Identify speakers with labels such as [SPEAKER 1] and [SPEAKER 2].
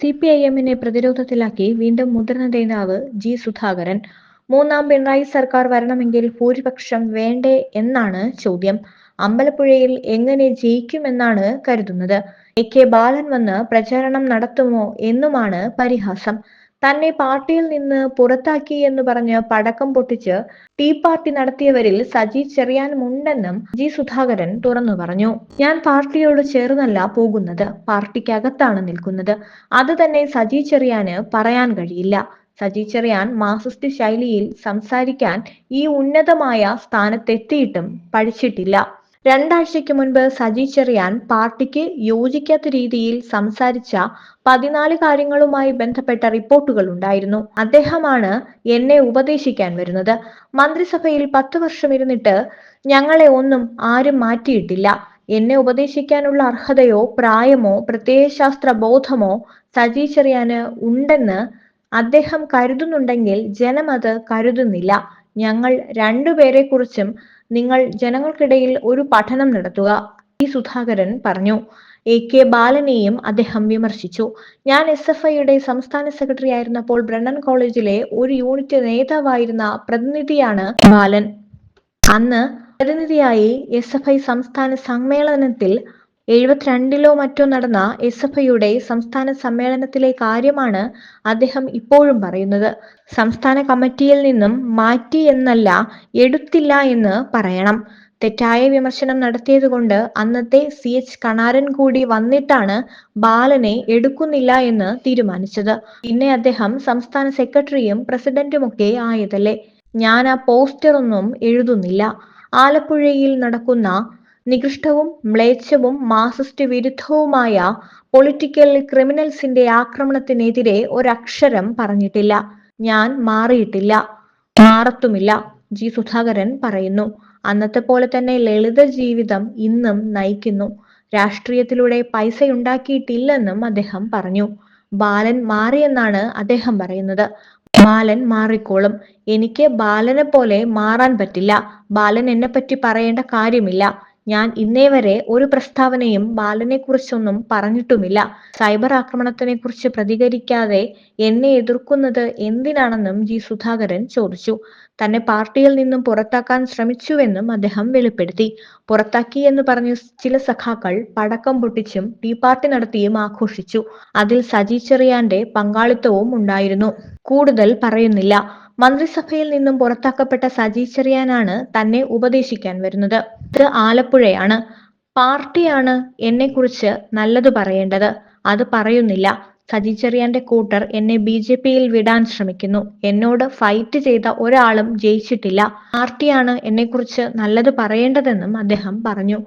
[SPEAKER 1] C P I എമ്മിനെ പ്രതിരോധത്തിലാക്കി വീണ്ടും മുതിർന്ന നേതാവ് ജി സുധാകരൻ. മൂന്നാം പിണറായി സർക്കാർ വരണമെങ്കിൽ ഭൂരിപക്ഷം വേണ്ടേ എന്നാണ് ചോദ്യം. അമ്പലപ്പുഴയിൽ എങ്ങനെ ജയിക്കുമെന്നാണ് കരുതുന്നത്. എ കെ ബാലൻ വന്ന് പ്രചാരണം നടത്തുമോ എന്നുമാണ് പരിഹാസം. തന്നെ പാർട്ടിയിൽ നിന്ന് പുറത്താക്കി എന്ന് പറഞ്ഞ് പടക്കം പൊട്ടിച്ച് ടീ പാർട്ടി നടത്തിയവരിൽ സജി ചെറിയാനുമുണ്ടെന്നും ജി സുധാകരൻ തുറന്നു പറഞ്ഞു. ഞാൻ പാർട്ടിയോട് ചേർന്നല്ല പോകുന്നത് പാർട്ടിക്കകത്താണ് നിൽക്കുന്നത്. അത് തന്നെ സജി ചെറിയാന് പറയാൻ കഴിയില്ല. സജി ചെറിയാൻ മാർസിസ്റ്റ് ശൈലിയിൽ സംസാരിക്കാൻ ഈ ഉന്നതമായ സ്ഥാനത്തെത്തിയിട്ടും പഠിച്ചിട്ടില്ല. രണ്ടാഴ്ചയ്ക്ക് മുൻപ് സജി ചെറിയാൻ പാർട്ടിക്ക് യോജിക്കാത്ത രീതിയിൽ സംസാരിച്ച പതിനാല് കാര്യങ്ങളുമായി ബന്ധപ്പെട്ട റിപ്പോർട്ടുകൾ ഉണ്ടായിരുന്നു. അദ്ദേഹമാണ് എന്നെ ഉപദേശിക്കാൻ വരുന്നത്. മന്ത്രിസഭയിൽ പത്ത് വർഷം ഇരുന്നിട്ട് ഞങ്ങളെ ഒന്നും ആരും മാറ്റിയിട്ടില്ല. എന്നെ ഉപദേശിക്കാനുള്ള അർഹതയോ പ്രായമോ പ്രത്യയശാസ്ത്ര ബോധമോ സജി ചെറിയാന് ഉണ്ടെന്ന് അദ്ദേഹം കരുതുന്നുണ്ടെങ്കിൽ ജനം അത് കരുതുന്നില്ല. ഞങ്ങൾ രണ്ടുപേരെ കുറിച്ചും നിങ്ങൾ ജനങ്ങൾക്കിടയിൽ ഒരു പഠനം നടത്തുക ഇ സുധാകരൻ പറഞ്ഞു. എ കെ ബാലനെയും അദ്ദേഹം വിമർശിച്ചു. ഞാൻ എസ് എഫ് ഐയുടെ സംസ്ഥാന സെക്രട്ടറി ആയിരുന്നപ്പോൾ ബ്രണ്ണൻ കോളേജിലെ ഒരു യൂണിറ്റ് നേതാവായിരുന്ന പ്രതിനിധിയാണ് ബാലൻ. അന്ന് പ്രതിനിധിയായി എസ് എഫ് ഐ സംസ്ഥാന സമ്മേളനത്തിൽ എഴുപത്തിരണ്ടിലോ മറ്റോ നടന്ന എസ് എഫ് ഐയുടെ സംസ്ഥാന സമ്മേളനത്തിലെ കാര്യമാണ് അദ്ദേഹം ഇപ്പോഴും പറയുന്നത്. സംസ്ഥാന കമ്മിറ്റിയിൽ നിന്നും മാറ്റി എന്നല്ല എടുത്തില്ല എന്ന് പറയണം. തെറ്റായ വിമർശനം നടത്തിയത് കൊണ്ട് അന്നത്തെ സി എച്ച് കണാരൻ കൂടി വന്നിട്ടാണ് ബാലനെ എടുക്കുന്നില്ല എന്ന് തീരുമാനിച്ചത്. പിന്നെ അദ്ദേഹം സംസ്ഥാന സെക്രട്ടറിയും പ്രസിഡന്റുമൊക്കെ ആയതല്ലേ? ഞാൻ ആ പോസ്റ്റർ ഒന്നും എഴുതുന്നില്ല. ആലപ്പുഴയിൽ നടക്കുന്ന നികൃഷ്ടവും മ്ലേച്ഛവും മാസിസ്റ്റ് വിരുദ്ധവുമായ പൊളിറ്റിക്കൽ ക്രിമിനൽസിന്റെ ആക്രമണത്തിനെതിരെ ഒരക്ഷരം പറഞ്ഞിട്ടില്ല. ഞാൻ മാറിയിട്ടില്ല. മാറത്തുമില്ല. ജി. സുധാകരൻ പറയുന്നു. അന്നത്തെ പോലെ തന്നെ ലളിത ജീവിതം ഇന്നും നയിക്കുന്നു. രാഷ്ട്രീയത്തിലൂടെ പൈസയുണ്ടാക്കിയിട്ടില്ലെന്നും അദ്ദേഹം പറഞ്ഞു. ബാലൻ മാറിയെന്നാണ് അദ്ദേഹം പറയുന്നത്. ബാലൻ മാറിക്കോളും. എനിക്ക് ബാലനെ പോലെ മാറാൻ പറ്റില്ല. ബാലൻ എന്നെ പറ്റി പറയേണ്ട കാര്യമില്ല. ഞാൻ ഇന്നേ വരെ ഒരു പ്രസ്താവനയും ബാലനെ കുറിച്ചൊന്നും പറഞ്ഞിട്ടുമില്ല. സൈബർ ആക്രമണത്തിനെ കുറിച്ച് പ്രതികരിക്കാതെ എന്നെ എതിർക്കുന്നത് എന്തിനാണെന്നും ജി സുധാകരൻ ചോദിച്ചു. തന്നെ പാർട്ടിയിൽ നിന്നും പുറത്താക്കാൻ ശ്രമിച്ചുവെന്നും അദ്ദേഹം വെളിപ്പെടുത്തി. പുറത്താക്കി എന്ന് പറഞ്ഞ് ചില സഖാക്കൾ പടക്കം പൊട്ടിച്ചും ടീ പാർട്ടി നടത്തിയും ആഘോഷിച്ചു. അതിൽ സജി ചെറിയാന്റെ പങ്കാളിത്തവും ഉണ്ടായിരുന്നു. കൂടുതൽ പറയുന്നില്ല. മന്ത്രിസഭയിൽ നിന്നും പുറത്താക്കപ്പെട്ട സജി ചെറിയാനാണ് തന്നെ ഉപദേശിക്കാൻ വരുന്നത്. ഇത് ആലപ്പുഴയാണ്. പാർട്ടിയാണ് എന്നെക്കുറിച്ച് നല്ലത് പറയേണ്ടത്. അത് പറയുന്നില്ല. സജി ചെറിയാന്റെ കൂട്ടർ എന്നെ ബി ജെ പിയിൽ വിടാൻ ശ്രമിക്കുന്നു. എന്നോട് ഫൈറ്റ് ചെയ്ത ഒരാളും ജയിച്ചിട്ടില്ല. പാർട്ടിയാണ് എന്നെക്കുറിച്ച് നല്ലത് പറയേണ്ടതെന്നും അദ്ദേഹം പറഞ്ഞു.